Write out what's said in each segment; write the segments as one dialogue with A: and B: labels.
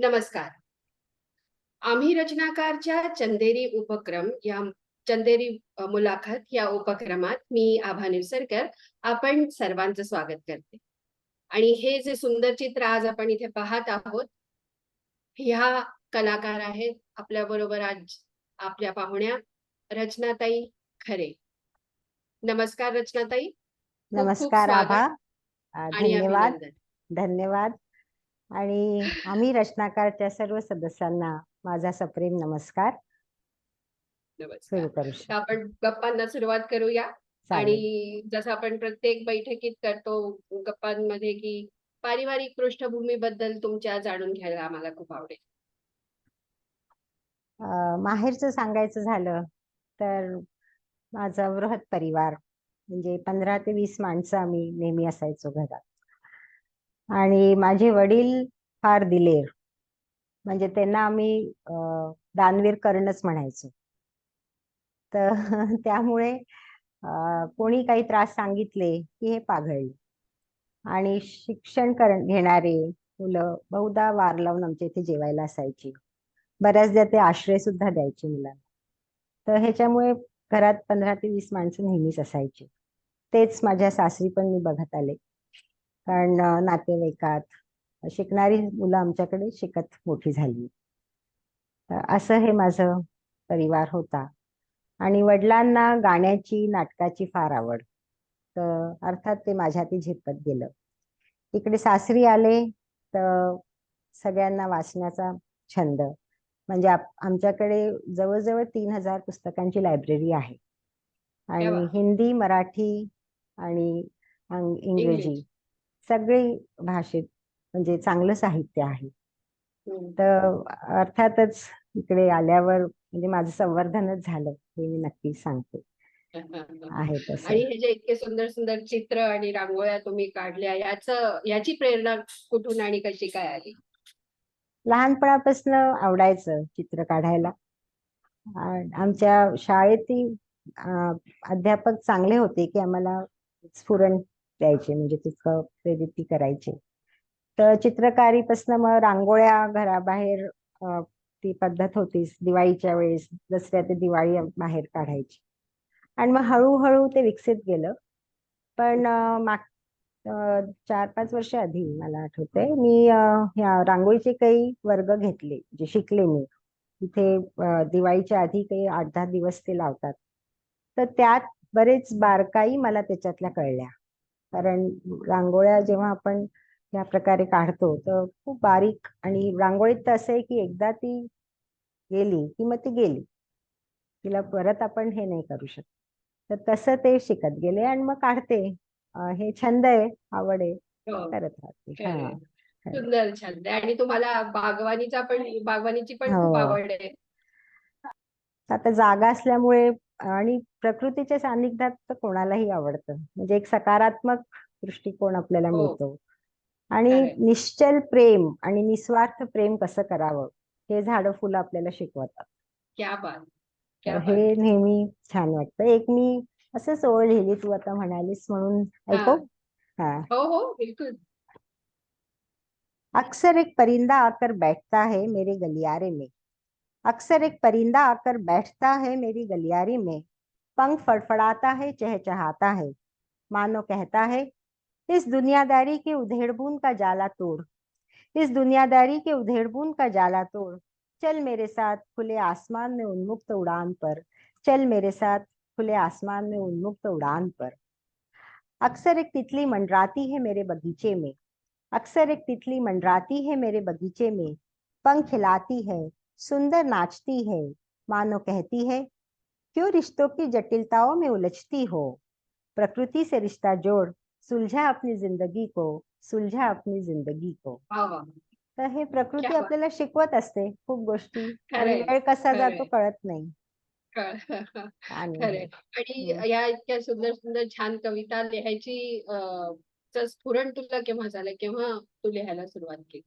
A: नमस्कार. आम्ही रचनाकारच्या चंदेरी उपक्रम या चंदेरी मुलाखत या उपक्रमात मी आभा निवसरकर आपण सर्वांचं स्वागत करते. आणि हे जे सुंदर चित्र आज आपण इथे पाहत आहोत, ह्या कलाकार आहेत आपल्याबरोबर आज आपल्या पाहुण्या रचनाताई खरे. नमस्कार रचनाताई.
B: नमस्कार आभा
A: आणि
B: धन्यवाद. धन्यवाद आणि आम्ही रचनाकारच्या सर्व सदस्यांना माझा सप्रेम नमस्कार. सुरू करू
A: आपण गप्पांना सुरुवात करूया. आणि जसं आपण प्रत्येक बैठकीत करतो गप्पांमध्ये की पारिवारिक पृष्ठभूमीबद्दल तुमच्या जाणून घ्यायला आम्हाला खूप आवडेल.
B: माहेरचं सांगायचं झालं तर माझा बृहत परिवार म्हणजे पंधरा ते वीस माणसं आम्ही नेहमी असायचो घरात आणि माझे वडील फार दिलेर म्हणजे त्यांना आम्ही अ, दानवीर कर्णच म्हणायचो. तर त्यामुळे कोणी काही त्रास सांगितले की हे पाघळले. आणि शिक्षण कर घेणारे मुलं बहुधा वार लावून आमच्या इथे जेवायला असायची. बऱ्याचदा ते आश्रय सुद्धा द्यायचे मुलांना. तर ह्याच्यामुळे घरात पंधरा ते वीस माणसं नेहमीच असायची. तेच माझ्या सासरी पण मी बघत आले. कारण नातेवाईकात शिकणारी मुलं आमच्याकडे शिकत मोठी झाली. असं हे माझं परिवार होता. आणि वडिलांना गाण्याची नाटकाची फार आवड. तर अर्थात ते माझ्या हाती झेपत गेलं. इकडे सासरी आले तर सगळ्यांना वाचण्याचा छंद. म्हणजे आमच्याकडे जवळजवळ तीन हजार पुस्तकांची लायब्ररी आहे. आणि. हिंदी मराठी आणि इंग्रजी. सगळी भाषेत म्हणजे चांगलं साहित्य आहे. तर अर्थातच इकडे आल्यावर म्हणजे माझं संवर्धनच झालं हे मी नक्कीच सांगते आहे तसं
A: आणि हे जे इतके सुंदर सुंदर चित्र आणि रांगोळ्या तुम्ही काढल्या याचं याची प्रेरणा कुठून आणि कशी काय आली?
B: लहानपणापासून आवडायचं चित्र काढायला आमच्या शाळेतील अध्यापक चांगले होते की आम्हाला स्फुरण द्यायचे म्हणजे तितकं प्रेरित ती करायचे. तर चित्रकारीपासून मग रांगोळ्या घराबाहेर ती पद्धत होतीच दिवाळीच्या वेळेस दसऱ्या ते दिवाळी बाहेर काढायची. आणि मग हळूहळू ते विकसित गेलं. पण माग चार पाच वर्ष आधी मला आठवते मी ह्या रांगोळीचे काही वर्ग घेतले जे शिकले मी. तिथे दिवाळीच्या आधी काही आठ दहा दिवस ते लावतात. तर त्यात बरेच बारकाई मला त्याच्यातल्या कळल्या. कारण रांगोळ्या जेव्हा आपण या प्रकारे काढतो तर खूप बारीक आणि रांगोळीत तर असं आहे की एकदा ती गेली की मग ती गेली तिला परत आपण हे नाही करू शकत तर तसं ते शिकत गेले आणि मग काढते हे छंद आहे आवड आहे
A: हो.
B: करत राहते. हा.
A: सुंदर छंद आहे आणि तुम्हाला बागवानीचा पण बागवानीची पण खूप
B: हो.
A: आवड आहे.
B: आता जागा असल्यामुळे आणि प्रकृतीच्या सान्निध्यात तर कोणालाही आवडतं म्हणजे एक सकारात्मक दृष्टिकोन आपल्याला
A: हो.
B: मिळतो आणि. निश्चल प्रेम आणि निस्वार्थ प्रेम कसं करावं हे झाडं फुलं आपल्याला शिकवतात
A: क्या बात!
B: तर
A: क्या बात!
B: हे नेहमी छान वाटतं एक मी असंच ओळ लिहिली तू आता म्हणालीस म्हणून ऐकू
A: हां.
B: हा
A: हो, हो. बिलकुल.
B: अक्सर एक परिंदा आकर बैठता है मेरे गलियारे में अक्सर एक परिंदा आकर बैठता है मेरी गलियारी में, पंख फड़फड़ाता है, चहचहाता है। मानो कहता है, इस दुनियादारी के उधेड़बुन का जाला तोड़, इस दुनियादारी के उधेड़बुन का जाला तोड़, चल मेरे साथ खुले आसमान में उन्मुक्त उड़ान पर, चल मेरे साथ खुले आसमान में उन्मुक्त उड़ान पर। अक्सर एक तितली मंडराती है मेरे बगीचे में, अक्सर एक तितली मंडराती है मेरे बगीचे में, पंख हिलाती है सुंदर नाचती है मानो कहती है क्यों रिश्तों की जटिलताओं में उलझती हो प्रकृति से रिश्ता जोड़ सुलझा अपनी ज़िंदगी को सुलझा अपनी ज़िंदगी को! तर हे प्रकृती आपल्याला शिकवत असते खूप गोष्टी वेळ कसा जातो. कळत नाही
A: खरं.
B: आणि हम्म.
A: या इतक्या सुंदर सुंदर छान कविता लिहायची स्फुरण तुला केव्हा झालं? केव्हा तू लिहायला सुरुवात केली?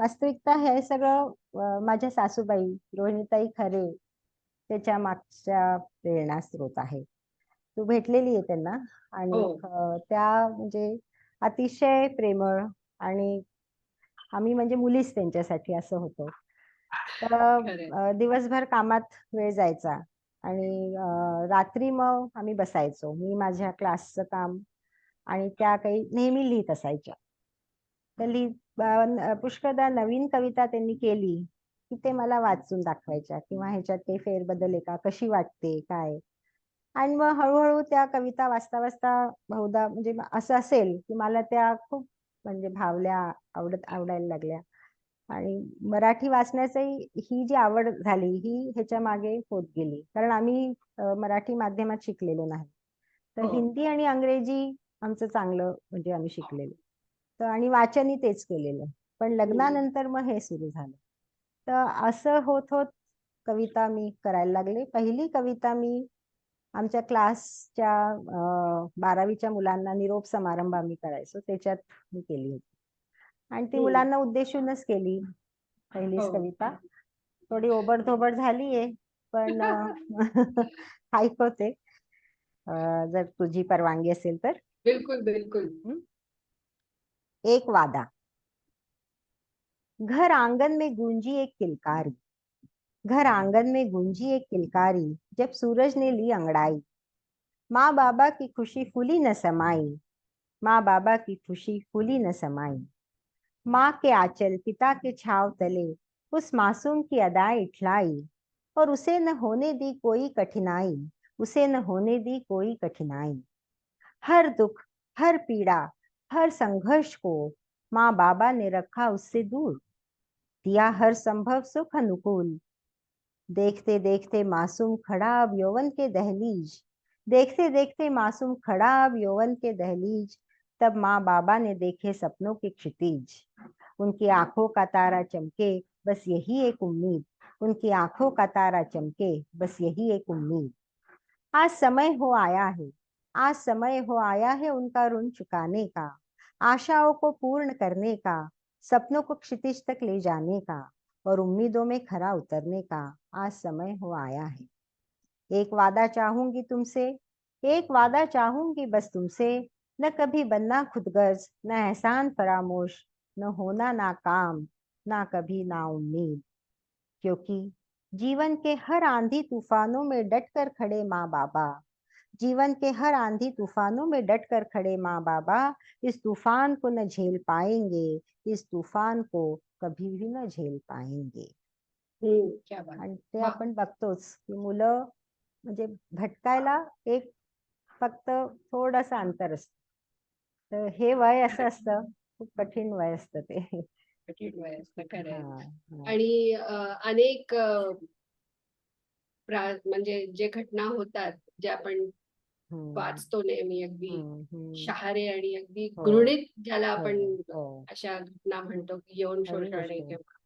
B: वास्तविकता हे सगळं माझ्या सासूबाई रोहिणीताई खरे त्याच्या मागच्या प्रेरणास्रोत आहे तू भेटलेली आहे त्यांना आणि
A: हो.
B: त्या म्हणजे अतिशय प्रेमळ आणि आम्ही म्हणजे मुलीच त्यांच्यासाठी असं होतो. तर दिवसभर कामात वेळ जायचा आणि रात्री मग आम्ही बसायचो. मी माझ्या क्लासचं काम आणि त्या काही नेहमी लिहीत असायच्या. तर लिहीत अ, न पुष्कळदा नवीन कविता त्यांनी केली, की ते मला वाचून दाखवायच्या किंवा ह्याच्यात काही फेरबदल आहे का? कशी वाटते? काय? आणि मग हळू-हळू त्या कविता वाचता-वाचता बहुधा म्हणजे असं असेल, की मला त्या खूप म्हणजे भावल्या, आवडत आवडायला लागल्या आणि मराठी वाचण्याची ही जी आवड झाली, ही ह्याच्यामागे होत गेली. कारण आम्ही मराठी माध्यमात शिकलेलो नाही. तर
A: हो.
B: हिंदी आणि अंग्रेजी आमचं चांगलं म्हणजे आम्ही शिकलेलो. तर आणि वाचनही तेच केलेलं. पण. लग्नानंतर मग हे सुरू झालं. तर असं होत-होत कविता मी करायला लागले. पहिली कविता मी आमच्या क्लासच्या अ, 12वीच्या मुलांना निरोप समारंभ आम्ही करायचो, त्याच्यात मी केली होती. आणि ती. मुलांना उद्देशूनच केली पहिलीच
A: हो.
B: कविता. थोडी ओबड-धोबड झालीये, पण ऐकवते जर तुझी परवानगी असेल तर.
A: बिलकुल, बिलकुल.
B: एक वादा. घर आँगन में गूंजी एक किलकारी। घर आँगन में गूंजी एक किलकारी, जब सूरज ने ली अंगड़ाई। माँ बाबा की खुशी फूली न समाई। माँ बाबा की खुशी फूली न समाई। माँ के आंचल, पिता के छाव तले, उस मासूम की अदाएँ इठलाई। और उसे न होने दी कोई कठिनाई, उसे न होने दी कोई कठिनाई। हर दुख, हर पीड़ा हर संघर्ष को माँ बाबा ने रखा उससे दूर। दिया हर संभव सुख अनुकूल। देखते देखते मासूम खड़ा अब यौवन के दहलीज। देखते देखते मासूम खड़ा अब यौवन के दहलीज। तब माँ बाबा ने देखे सपनों के क्षितिज। उनकी आँखों का तारा चमके, बस यही एक उम्मीद। उनकी आँखों का तारा चमके, बस यही एक उम्मीद। आज समय हो आया है। आज समय हो आया है उनका ऋण चुकाने का। आशाओं को पूर्ण करने का, सपनों को क्षितिज तक ले जाने का और उम्मीदों में खरा उतरने का आज समय हो आया है। एक वादा चाहूँगी तुमसे, एक वादा चाहूँगी बस तुमसे, न कभी बनना खुदगर्ज, न एहसान फरामोश, न होना ना काम ना कभी ना उम्मीद। क्योंकि जीवन के हर आंधी तूफानों में डटकर खड़े माँ बाबा जीवन के हर आंधी तूफानों में डटकर खड़े माँ बाबा इस तूफान को न झेल पाएंगे इस तूफान को कभी भी न झेल पाएंगे! आणि ते! आपण बघतोच की मुलं म्हणजे भटकायला एक फक्त थोडंसं अंतर असतं. तर हे वय असं. असतं, खूप कठीण वय असतं ते.
A: कठीण वय असतं.
B: हां.
A: आणि अनेक म्हणजे जे घटना होतात, जे आपण. वाचतो नेहमी अगदी
B: हं, हं.
A: शहारे आणि अगदी
B: हो.
A: घृणित ज्याला आपण
B: हो, हो.
A: अशा घटना म्हणतो, की
B: खरी
A: शोषण. किंवा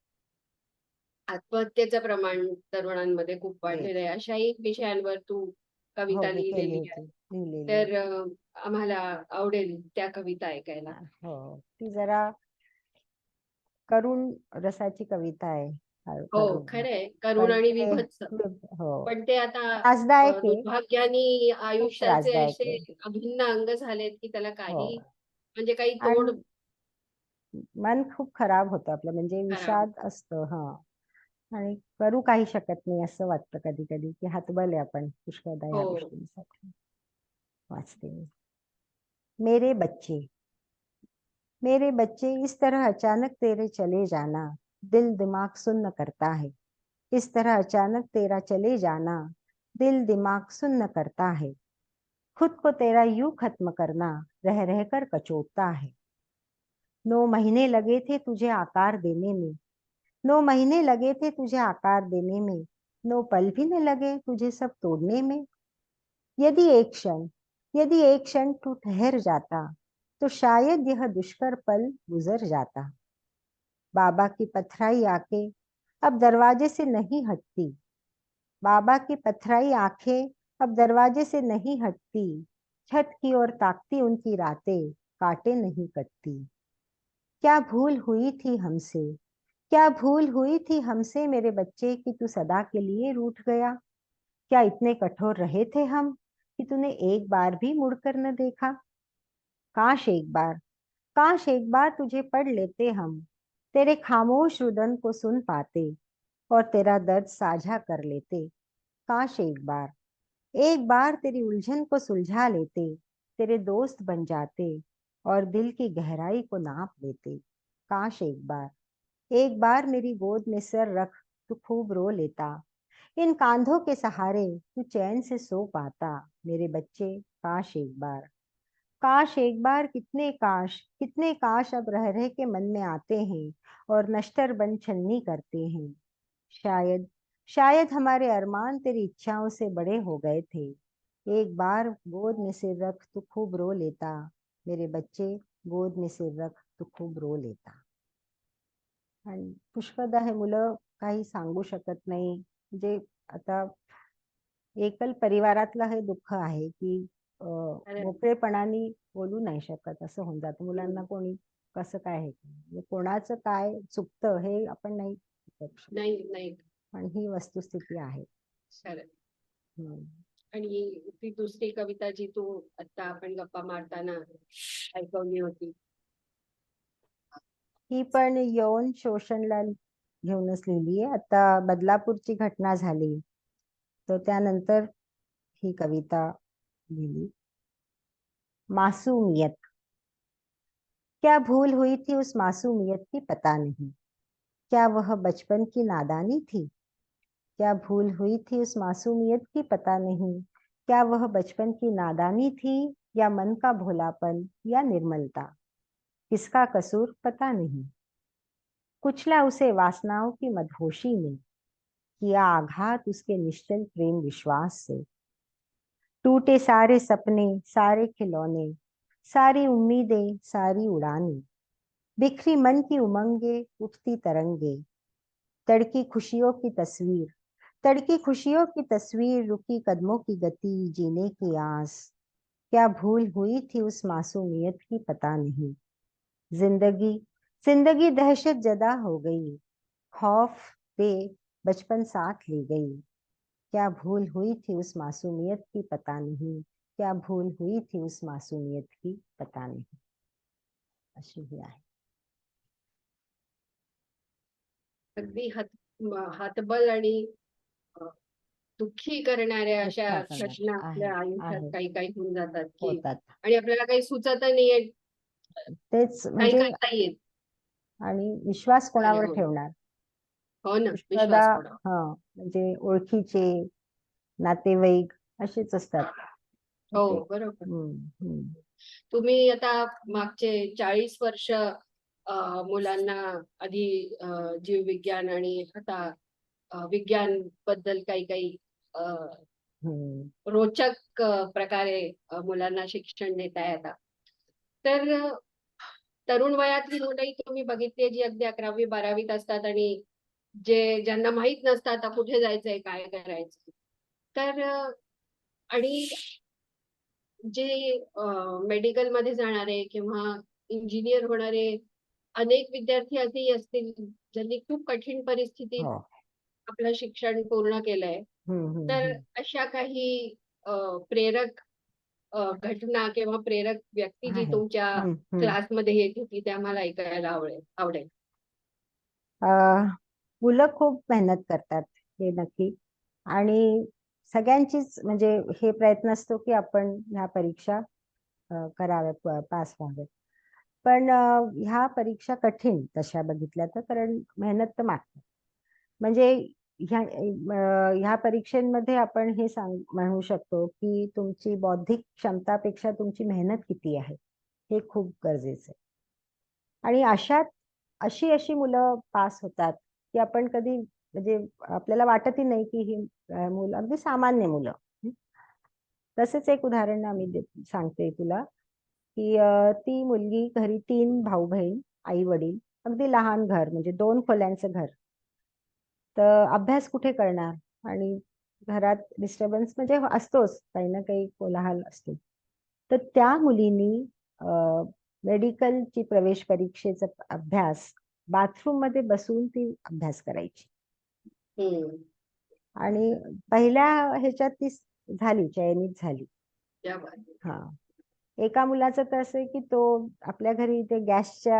A: आत्महत्येचं प्रमाण तरुणांमध्ये खूप वाढलेलं आहे. अशाही विषयांवर तू
B: हो,
A: कविता लिहिलेली आहे. तर आम्हाला आवडेल त्या कविता ऐकायला.
B: हो. ती जरा करुण रसाची कविता आहे.
A: हो. खरंय. करुण आणि विभत्स.
B: हो.
A: पण ते आता
B: त्रासदायक आहे.
A: दुर्भाग्याने आयुष्याचे
B: त्रासदायक
A: असे
B: आहे.
A: अभिन्न अंग झालेत, की त्याला
B: हो.
A: काही म्हणजे काही तोड
B: आणि मन खूप खराब होतं आपलं म्हणजे
A: खराब
B: विषाद असतं हां. आणि करू काही शकत नाही असं वाटतं कधी-कधी, की हतबल आहे आपण पुष्कळदा ह्या
A: हो.
B: गोष्टींसाठी. वाचते मी. मेरे बच्चे मेरे बच्चे इस तरह अचानक तेरे चले जाना दिल दिमाग सुन्न करता है। इस तरह अचानक तेरा चले जाना, दिल दिमाग सुन्न करता है। खुद को तेरा यूँ खत्म करना, रह रहकर कचोटता है। नौ महीने लगे थे तुझे आकार देने में। नौ महीने लगे थे तुझे आकार देने में। नौ पल भी न लगे तुझे सब तोड़ने में। यदि एक क्षण, यदि एक क्षण तू ठहर जाता तो शायद यह दुष्कर पल गुजर जाता। बाबा की पथराई आँखें अब दरवाजे से नहीं हटती। बाबा की पथराई आँखें अब दरवाजे से नहीं हटती। छत की ओर ताकती उनकी रातें, काटे नहीं कटती। क्या भूल हुई थी हमसे? क्या भूल हुई थी हमसे मेरे बच्चे कि तू सदा के लिए रूठ गया? क्या इतने कठोर रहे थे हम कि तूने एक बार भी मुड़कर न देखा? काश एक बार, काश एक बार तुझे पढ़ लेते हम। तेरे खामोश रुदन को सुन पाते और तेरा दर्द साझा कर लेते। काश एक बार एक बार तेरी उलझन को सुलझा लेते, तेरे दोस्त बन जाते और दिल की गहराई को नाप लेते काश एक बार एक बार मेरी गोद में सर रख तू खूब रो लेता। इन कांधों के सहारे तू चैन से सो पाता। मेरे बच्चे, काश एक बार। काश एक बार कितने काश कितने काश अब रह रहे के मन में आते हैं और नश्तर बन छलनी करते हैं। शायद शायद हमारे अरमान तेरी इच्छाओं से बड़े हो गए थे। एक बार गोद में सिर रख तू खूब रो लेता, मेरे बच्चे गोद में सिर रख तू खूप रो लेता। आणि पुष्कळदा हे मुलं काही सांगू शकत नाही। जे आता एकल परिवारातलं हे दुःख आहे की अ,
A: अरे.
B: मोकळेपणाने बोलू नाही शकत असं होऊन जातं. मुलांना कोणी कसं काय हे म्हणजे कोणाचं काय चुकतं हे आपण नाही करू शकत.
A: नाही नाही.
B: पण ही वस्तुस्थिती आहे.
A: आणि ती दुसरी कविता जी तू आता आपण गप्पा मारताना ऐकवली होती.
B: ही पण यौन शोषणला घेऊनच लिहिली आहे. आता बदलापूरची घटना झाली. तर त्यानंतर ही कविता लिहिली मासूमियत। क्या भूल हुई थी उस मासूमियत की पता नहीं। क्या वह बचपन की नादानी थी। क्या भूल हुई थी उस मासूमियत की पता नहीं। क्या वह बचपन की नादानी थी या मन का भोलापन या निर्मलता। किसका कसूर पता नहीं। कुचला उसे वासनाओं की मदहोशी ने किया आघात उसके निश्चल प्रेम विश्वास से। टूटे सारे सपने, सारे खिलौने, सारी उम्मीदें, सारी उड़ानें। बिखरी मन की उमंगे, उठती तरंगे। तड़की खुशियों की तस्वीर, तड़की खुशियों की तस्वीर, रुकी कदमों की गति, जीने की आस। क्या भूल हुई थी उस मासूमियत की पता नहीं। ज़िंदगी ज़िंदगी दहशत जदा हो गई। खौफ दे बचपन साथ ले गई। क्या भूल हुई थी उस मासूमियत की? पता नहीं। क्या भूल हुई थी उस मासूमियत की? पता नहीं। अशी ही आहे
A: अगदी हातबल आणि दुःखी करणाऱ्या अशा. घटना आपल्या आयुष्यात. काही काही होऊन जातात की आणि आपल्याला काही सुचत नाहीये
B: तेच
A: काही
B: म्हणजे
A: करता येत.
B: आणि विश्वास कोणावर
A: हो.
B: ठेवणार?
A: हो ना ठेवणं.
B: हा म्हणजे ओळखीचे नातेवाईक असेच असतात
A: हो बरोबर
B: हम्म, हम्म.
A: तुम्ही आता मागचे चाळीस वर्ष अ, मुलांना आधी अ, जीवविज्ञान आणि आता अ, विज्ञानबद्दल काही काही अ,
B: हम्म.
A: रोचक अ, प्रकारे अ, मुलांना शिक्षण देताय आता तर अ, तरुण वयातली मुलंही तुम्ही बघितली जी अगदी अकरावी बारावीत असतात आणि जे ज्यांना माहीत नसतं आता कुठे जायचंय काय करायचं तर आणि जे मेडिकलमध्ये जाणारे किंवा इंजिनियर होणारे अनेक विद्यार्थी असेही असतील ज्यांनी खूप कठीण परिस्थितीत. आपलं शिक्षण पूर्ण केलंय तर. अशा काही प्रेरक घटना किंवा प्रेरक व्यक्ती जी. तुमच्या. क्लासमध्ये येत होती त्या मला ऐकायला आवडेल आवडेल
B: मुलं खूप मेहनत करतात हे नक्की. आणि सगळ्यांचीच म्हणजे हे प्रयत्न असतो की आपण ह्या परीक्षा कराव्यात पास व्हाव्यात. पण ह्या परीक्षा कठीण तशा बघितल्या तर कारण मेहनत तर मागतात. म्हणजे ह्या ह्या परीक्षेमध्ये आपण हे सांग म्हणू शकतो की तुमची बौद्धिक क्षमतापेक्षा तुमची मेहनत किती आहे हे खूप गरजेचं आहे. आणि अशात अशी अशी मुलं पास होतात की आपण कधी म्हणजे आपल्याला वाटतही नाही की ही मुलं अगदी सामान्य मुलं. तसेच एक उदाहरण आम्ही सांगते तुला की ती मुलगी घरी तीन भाऊ बहीण आई वडील अगदी लहान घर म्हणजे दोन खोल्यांचं घर. तर अभ्यास कुठे करणार? आणि घरात डिस्टर्बन्स म्हणजे असतोच काही ना काही कोलाहल असतो. तर त्या मुलीनी मेडिकलची प्रवेश परीक्षेचा अभ्यास बाथरूममध्ये बसून ती अभ्यास करायची आणि पहिल्या ह्याच्यात ती झाली चयनित झाली. हा एका मुलाचं तर असं आहे की तो आपल्या घरी ते गॅसच्या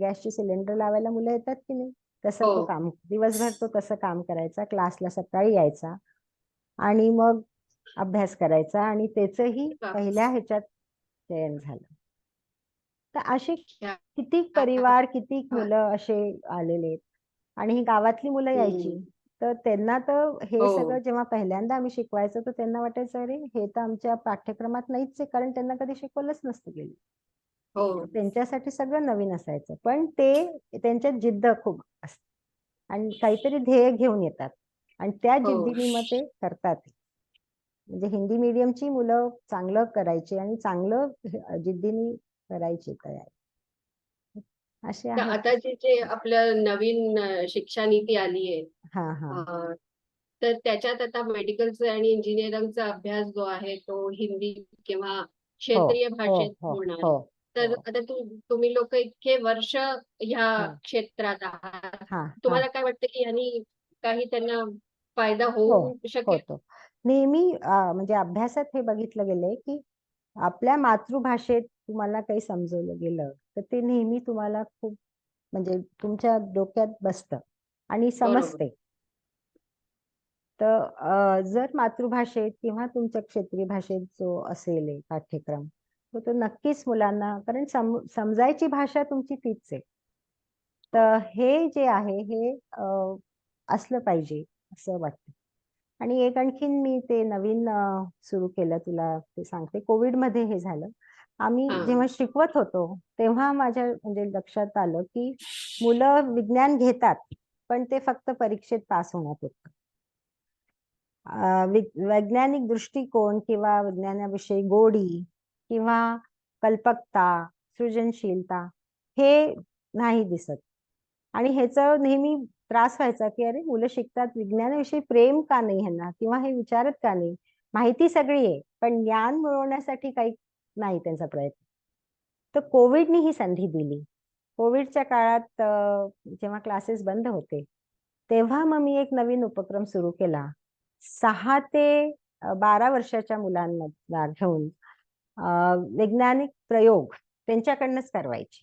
B: गॅसचे सिलेंडर लावायला मुलं येतात की नाही तसं तो
A: हो.
B: काम दिवसभर तो तसं काम करायचा क्लासला सकाळी यायचा आणि मग अभ्यास करायचा आणि त्याचंही. पहिल्या ह्याच्यात चयन झालं तर असे कितीक परिवार कितीक मुलं असे आलेले आहेत? आणि ही गावातली मुलं यायची. तर त्यांना तर हे
A: हो.
B: सगळं जेव्हा पहिल्यांदा आम्ही शिकवायचो तर त्यांना वाटायचं अरे हे तर आमच्या पाठ्यक्रमात नाहीच आहे. कारण त्यांना कधी शिकवलंच नसतं गेलं.
A: हो.
B: त्यांच्यासाठी सगळं नवीन असायचं. पण ते त्यांच्यात जिद्द खूप असते आणि काहीतरी ध्येय घेऊन येतात. आणि त्या
A: हो.
B: जिद्दीने मग ते करतात. म्हणजे हिंदी medium ची मुलं चांगलं करायची आणि चांगलं जिद्दीने करायची तयारी. आहेत
A: आता जे जे आपलं नवीन शिक्षा नीती आली आहे
B: हा हा.
A: तर त्याच्यात आता मेडिकलचा आणि इंजिनिअरिंगचा अभ्यास जो आहे तो हिंदी किंवा क्षेत्रीय
B: हो
A: भाषेत
B: हो
A: होणार.
B: हो
A: तर
B: हो.
A: आता तुम्ही लोक इतके वर्ष ह्या
B: हा.
A: क्षेत्रात आहात.
B: हा हा.
A: तुम्हाला काय वाटतं की यांनी काही त्यांना फायदा होऊ
B: हो
A: शकेल?
B: होतो. नेहमी म्हणजे अभ्यासात हे बघितलं गेलंय की आपल्या मातृभाषेत तुम्हाला काही समजवलं गेलं तर ते नेहमी तुम्हाला खूप म्हणजे तुमच्या डोक्यात बसतं. आणि समजते. तर जर मातृभाषेत किंवा तुमच्या क्षेत्रीय भाषेत जो असेल हे पाठ्यक्रम तर तो नक्कीच मुलांना कारण सम समजायची भाषा तुमची तीच आहे. तर हे. जे आहे हे असलं पाहिजे असं वाटतं. आणि एक आणखीन मी ते नवीन सुरू केलं तुला ते सांगते. कोविडमध्ये हे झालं. आम्ही. जेव्हा शिकवत होतो तेव्हा माझ्या म्हणजे लक्षात आलं की मुलं विज्ञान घेतात पण ते फक्त परीक्षेत पास होण्यात वि- वैज्ञानिक दृष्टिकोन किंवा विज्ञानाविषयी गोडी किंवा कल्पकता सृजनशीलता हे नाही दिसत. आणि ह्याचं नेहमी त्रास व्हायचा की अरे मुलं शिकतात विज्ञानाविषयी प्रेम का नाही ह्यांना किंवा हे विचारत का नाही? माहिती सगळी आहे पण ज्ञान मिळवण्यासाठी काही नाही त्यांचा प्रयत्न. तर कोविडनी ही संधी दिली. कोविडच्या काळात जेव्हा क्लासेस बंद होते तेव्हा मग मी एक नवीन उपक्रम सुरू केला. सहा ते बारा वर्षाच्या मुलांना घेऊन वैज्ञानिक प्रयोग त्यांच्याकडनंच करवायचे.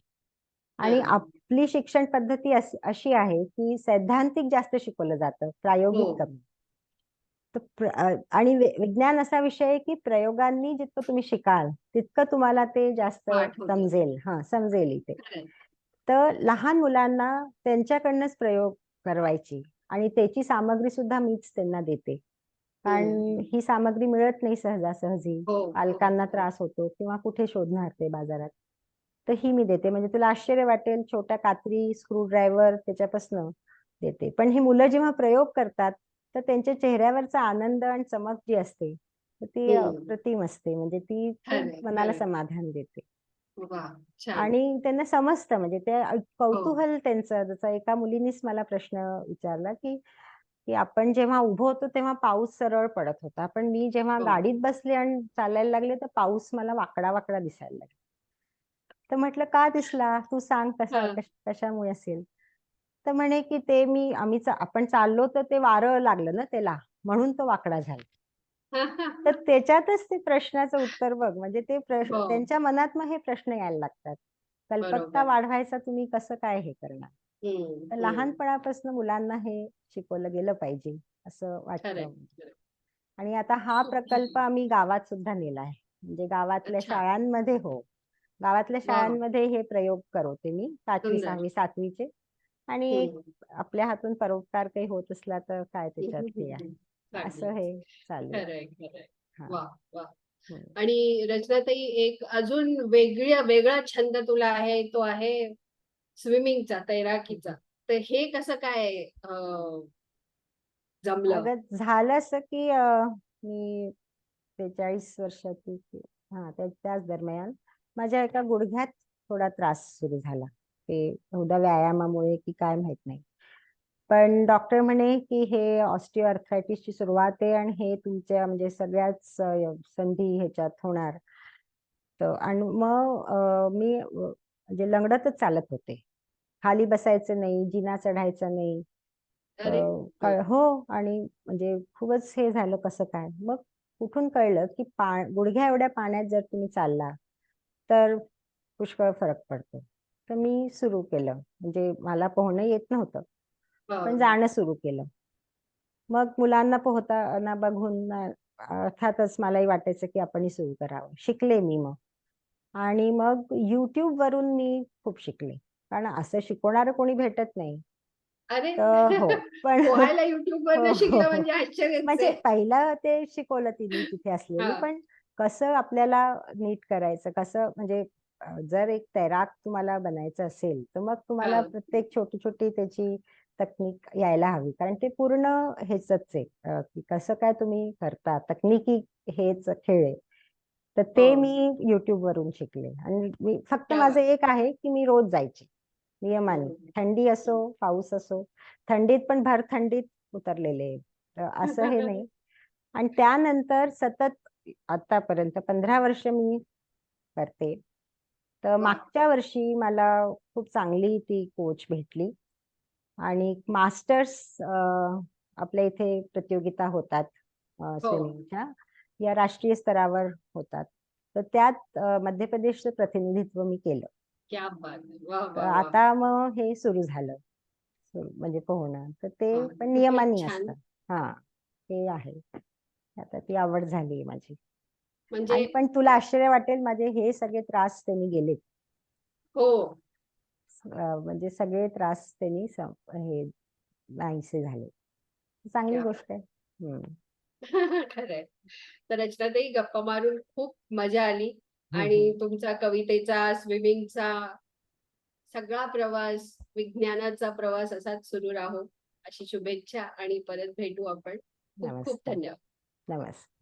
B: आणि
A: हा.
B: आपली शिक्षण पद्धती अशी आहे की सैद्धांतिक जास्त शिकवलं जातं
A: हो.
B: प्रायोगिक कमी तर आणि विज्ञान असा विषय आहे की प्रयोगांनी जितकं तुम्ही शिकाल तितकं तुम्हाला ते जास्त. समजेल हा समजेल इथे. तर लहान मुलांना त्यांच्याकडनंच प्रयोग करवायची आणि त्याची सामग्री सुद्धा मीच त्यांना देते कारण. ही सामग्री मिळत नाही सहजासहजी
A: हो, हो,
B: पालकांना. त्रास होतो किंवा कुठे शोधणार ते बाजारात तर ही मी देते म्हणजे तुला आश्चर्य वाटेल छोट्या कात्री स्क्रू ड्रायव्हर त्याच्यापासून देते पण ही मुलं जेव्हा प्रयोग करतात तर त्यांच्या चेहऱ्यावरचा आनंद आणि चमक जी असते ती
A: हम्म.
B: अप्रतिम असते म्हणजे ती मनाला. समाधान देते आणि त्यांना समजतं म्हणजे ते
A: हो.
B: कौतूहल त्यांचं जसं एका मुलीनीच मला प्रश्न विचारला की की आपण जेव्हा उभं होतो तेव्हा पाऊस सरळ पडत होता पण मी जेव्हा
A: हो.
B: गाडीत बसले आणि चालायला लागले तर पाऊस मला वाकडा वाकडा दिसायला लागला तर म्हटलं का दिसला तू सांग कसा
A: हा.
B: कश- कशामुळे असेल तर म्हणे की ते मी आम्ही आपण चाललो तर ते वारं लागलं ना त्याला म्हणून तो वाकडा झाला तर त्याच्यातच ते प्रश्नाचं उत्तर बघ म्हणजे ते प्रश्न
A: हो.
B: त्यांच्या मनात मग हे प्रश्न यायला लागतात कल्पकता. वाढवायचा तुम्ही कसं काय हे करणार तर. लहानपणापासून मुलांना हे शिकवलं गेलं पाहिजे असं वाटतं. आणि आता हा प्रकल्प. आम्ही गावात सुद्धा नेला आहे म्हणजे गावातल्या. शाळांमध्ये हो गावातल्या. शाळांमध्ये हे प्रयोग करवते मी पाचवी. सहावी सातवीचे आणि. आपल्या हातून परोपकार काही होत असला तर काय त्याच्यात हे आहे. असं हे चालू हा.
A: वा वा
B: हम्म.
A: आणि रचनाताई एक अजून वेगळ्या वेगळा छंद तुला आहे तो आहे स्विमिंगचा तैराकीचा तर हे कसं काय जमलं
B: झालं असं की मी बेचाळीस वर्षाची. हा त्या- त्याच दरम्यान माझ्या एका गुडघ्यात थोडा त्रास सुरू झाला ते बहुधा व्यायामामुळे की काय माहीत नाही. पण डॉक्टर म्हणे की हे ऑस्टिओआर्थरायटिसची सुरुवात आहे आणि हे तुमच्या म्हणजे सगळ्याच संधी ह्याच्यात होणार. तर आणि मग मी म्हणजे लंगडतच चालत होते. खाली बसायचं नाही जिना चढायचा नाही. हो आणि म्हणजे खूपच हे झालं कसं काय? मग कुठून कळलं की पा गुडघ्या एवढ्या पाण्यात जर तुम्ही चालला तर पुष्कळ फरक पडतो. तर मी सुरू केलं. म्हणजे मला पोहणं येत नव्हतं. पण
A: हो.
B: जाणं सुरू केलं. मग मुलांना पोहताना बघून अर्थातच मलाही वाटायचं की आपणही सुरू करावं. शिकले मी मग. आणि मग युट्यूब वरून मी खूप शिकले. कारण असं शिकवणारं कोणी भेटत नाही.
A: अरे!
B: हो पण हो,
A: शिकलं
B: हो.
A: म्हणजे
B: म्हणजे. पहिलं ते शिकवलं तिने तिथे असलेली.
A: हा.
B: पण कसं आपल्याला नीट करायचं कसं म्हणजे जर एक तैराक तुम्हाला बनायचं असेल तर मग तुम्हाला
A: हा.
B: प्रत्येक छोटी छोटी त्याची तकनीक यायला हवी कारण ते पूर्ण हेचच आहे अ, की कसं काय तुम्ही करता तकनिकी हेच खेळ आहे तर ते
A: हो.
B: मी युट्यूब वरून शिकले आणि मी फक्त
A: क्या
B: माझं एक आहे की मी रोज जायचे नियमाने. थंडी असो पाऊस असो थंडीत पण भर थंडीत उतरलेले. तर असं हे नाही आणि त्यानंतर सतत आतापर्यंत पंधरा वर्ष मी करते तर. मागच्या वर्षी मला खूप चांगली ती कोच भेटली आणि मास्टर्स आपल्या इथे प्रतियोगिता होतात
A: हो.
B: स्विमिंगच्या या राष्ट्रीय स्तरावर होतात तर त्यात मध्य प्रदेशचं प्रतिनिधित्व मी केलं
A: क्या बात है. वा
B: तर
A: वा वा.
B: आता मग हे सुरू झालं म्हणजे पोहणं तर ते
A: हा,
B: पण नियमाने. असतं हा ते आहे आता ती आवड झाली माझी
A: म्हणजे
B: पण तुला आश्चर्य वाटेल माझे हे सगळे त्रास त्यांनी गेलेत
A: हो.
B: म्हणजे सगळे त्रास त्यांनी हे नाहीसे झाले. चांगली गोष्ट आहे.
A: खरंय. तर रचनाताई गप्पा मारून खूप मजा आली आणि. तुमचा कवितेचा स्विमिंगचा सगळा प्रवास विज्ञानाचा प्रवास असाच सुरू राहो. अशी शुभेच्छा आणि परत भेटू आपण. खूप खूप धन्यवाद.
B: नमस्कार.